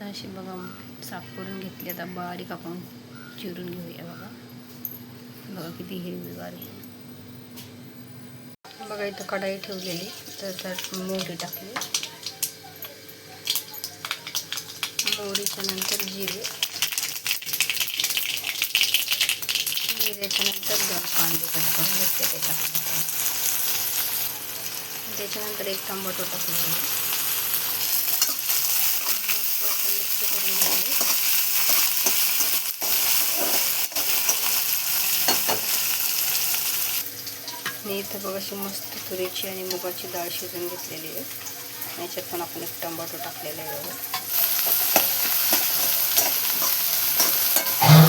अशी बघा साफ करून घेतली. आता बारीक आपण चिरून घेऊया बघा. बघा किती हिरवीगार बघा इथं कढाई ठेवलेली. तर त्यात मोहरी टाकली. मोहरीच्या नंतर जिरे. जिऱ्याच्या नंतर दोन कांदे कट करून घेतले ते टाकले त्याच्यानंतर एक टमाटो टाकलेला मस्त असं मिक्स करून घेतले मी इथं बघ अशी मस्त तुरीची आणि मुगाची डाळ शिजून घेतलेली आहे. याच्यात पण आपण एक टमाटो टाकलेला आहे बघा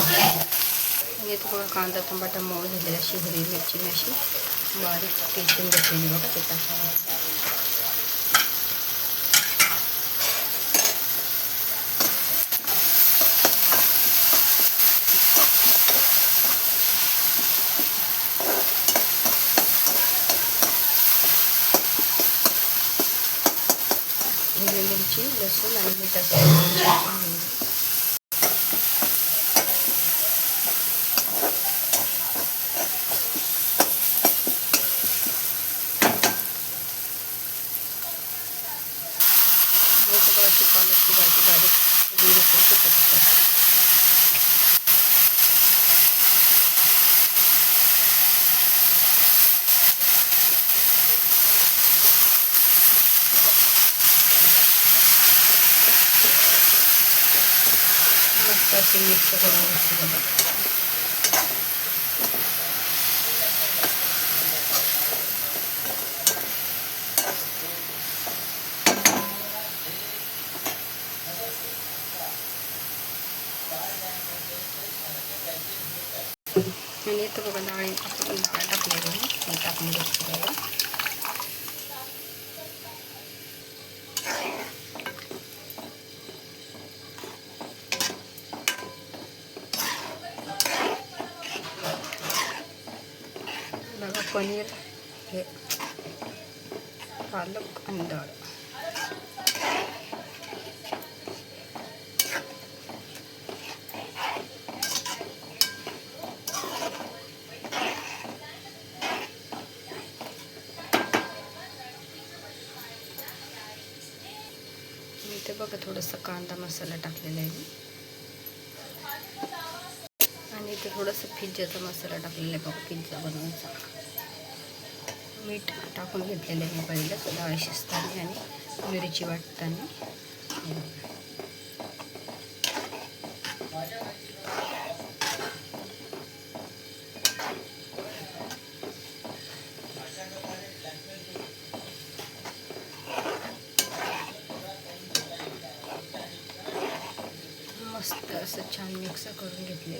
आणि इथं बघा कांदा टमाटा मऊ झालेला अशी हिरवी मिरची अशी बारीक टेचून घेतलेली बघा ते टाकून हिरवी मिरची लसूण आणि मिठाची पालकची भाजी बारीक जिरे करून मस्त अशी मिक्स करून घ्यायची बघा आणि इथं बघा डाळी आपण डाळ टाकलेली आहे ती टाकून घ्यायची बघा बघा पनीर हे. पालक आणि डाळ. मी इथे बघा थोडंसं कांदा मसाला टाकलेला आहे मी. आणि इथे थोडंसं पिझ्झाचा मसाला टाकलेला आहे बघा पिझ्झा बनवायचा. मीठ टाकून घेतलेलं आहे पहिलं डाळ शिजताना आणि मिरची वाटताना. मस्त असं छान मिक्स करून घेतले.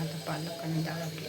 आता पालक आणि डाळ आपली.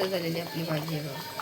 मस्त झालेली आपली भाजी आहे बघा